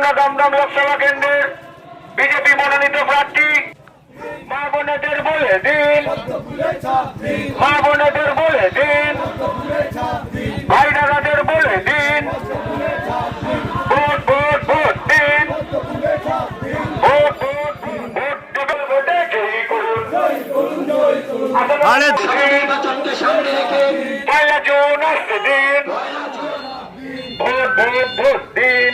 চুয়াডাঙ্গা দমদম লোকসভা কেন্দ্রের বিজেপি মনোনীত প্রার্থী মা বোনেদের বলে দিন। মা বোনেদের বলে দিন। ভাই দাদাদের বলে দিন। ভোট ভোট ভোট দিন। ভোট ভোট ভোট দেবেন ভোটে জয়ী করুন। নির্বাচনকে সামনে রেখে পয়লা জুন আসতে দিন। ভোট ভোট ভোট দিন।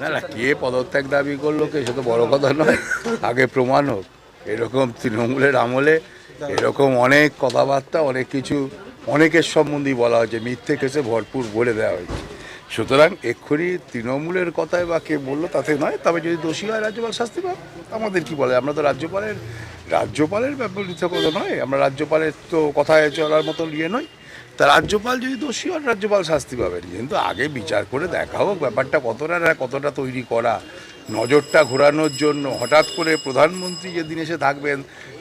না না, কে পদত্যাগ দাবি করল কে, সে তো বড় কথা নয়। আগে প্রমাণ হোক। এরকম তৃণমূলের আমলে, এরকম অনেক কথাবার্তা, অনেক কিছু, অনেকের সম্বন্ধেই বলা হয়েছে, মিথ্যে কেসে ভরপুর বলে দেওয়া হয়েছে। সুতরাং এক্ষুনি তৃণমূলের কথায় বা কে বলল তাতে নয়, তবে যদি দোষী হয় রাজ্যপাল শাস্তি পাবে আমাদের কি বলে? আমরা তো রাজ্যপালের রাজ্যপালের ব্যাপারিত কথা নয়, আমরা রাজ্যপালের তো কথায় চলার মতো ইয়ে নয় তা রাজ্যপাল যদি দোষী হন রাজ্যপাল শাস্তি পাবেন। কিন্তু আগে বিচার করে দেখা হোক, ব্যাপারটা কতটা কতটা তৈরি করা নজরটা ঘোরানোর জন্য হঠাৎ করে প্রধানমন্ত্রী যেদিন এসে থাকবেন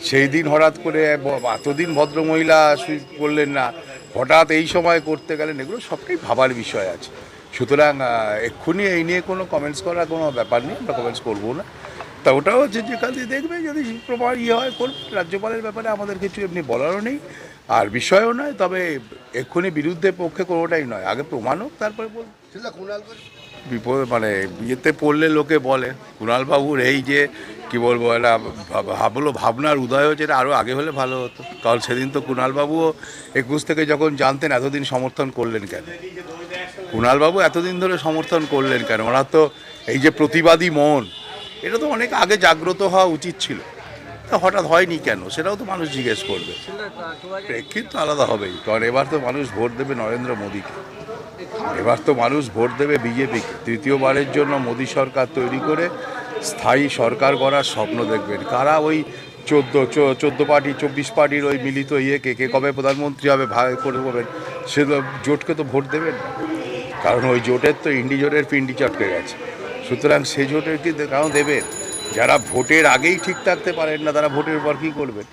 সেই দিন হঠাৎ করে এতদিন ভদ্রমহিলা করলেন না, হঠাৎ এই সময় করতে গেলেন, এগুলো সবটাই ভাবার বিষয় আছে। সুতরাং এক্ষুনি এই নিয়ে কোনো কমেন্টস করার কোনো ব্যাপার নেই, আমরা কমেন্টস করব না। তা ওটাও হচ্ছে যে কাল দেখবে, যদি প্রমাণ ইয়ে হয় করবে রাজ্যপালের ব্যাপারে আমাদের কিছু এমনি বলারও নেই, আর বিষয়ও নয়, তবে এক্ষুনি বিরুদ্ধে পক্ষে কোনোটাই নয়। আগে প্রমাণ হোক, তারপরে বল বিপদ মানে ইয়েতে পড়লে লোকে বলে কুণালবাবুর এই যে কি বলব একটা ভাব- ভাবলো ভাবনার উদয় হয়েছে এটা আরও আগে হলে ভালো হতো। কারণ সেদিন তো কুণালবাবুও একুশ থেকে যখন জানতেন এতদিন সমর্থন করলেন কেন? কুণালবাবু এতদিন ধরে সমর্থন করলেন কেন? ওনার তো এই যে প্রতিবাদী মন এটা তো অনেক আগে জাগ্রত হওয়া উচিত ছিল। তা হঠাৎ হয়নি কেন? সেটাও তো মানুষ জিজ্ঞেস করবে। প্রেক্ষিত তো আলাদা হবেই কারণ এবার তো মানুষ ভোট দেবে নরেন্দ্র মোদীকে। এবার তো মানুষ ভোট দেবে বিজেপিকে। তৃতীয়বারের জন্য মোদী সরকার তৈরি করে স্থায়ী সরকার গড়ার স্বপ্ন দেখবেন। কারা ওই চোদ্দ, চোদ্দ পার্টি, চব্বিশ পার্টির ওই মিলিত ইয়েকে কে কবে প্রধানমন্ত্রী হবে, ভাগ করে বলবেন সে জোটকে তো ভোট দেবেন না। কারণ ওই জোটের তো ইন্ডি জোটের পিন্ডি চটকে গেছে। সুতরাং সে জোটের কি কারণ দেবেন। যারা ভোটের আগেই ঠিক থাকতে পারেন না, তারা ভোটের পর কী করবেন?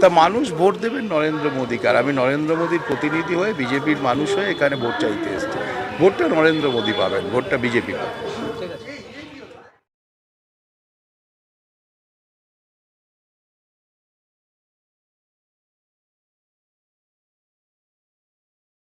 তা মানুষ ভোট দেবেন নরেন্দ্র মোদীকে। আর আমি নরেন্দ্র মোদীর প্রতিনিধি হয়ে বিজেপির মানুষ হয়ে এখানে ভোট চাইতে এসেছি। ভোটটা নরেন্দ্র মোদী পাবেন, ভোটটা বিজেপি পাবেন।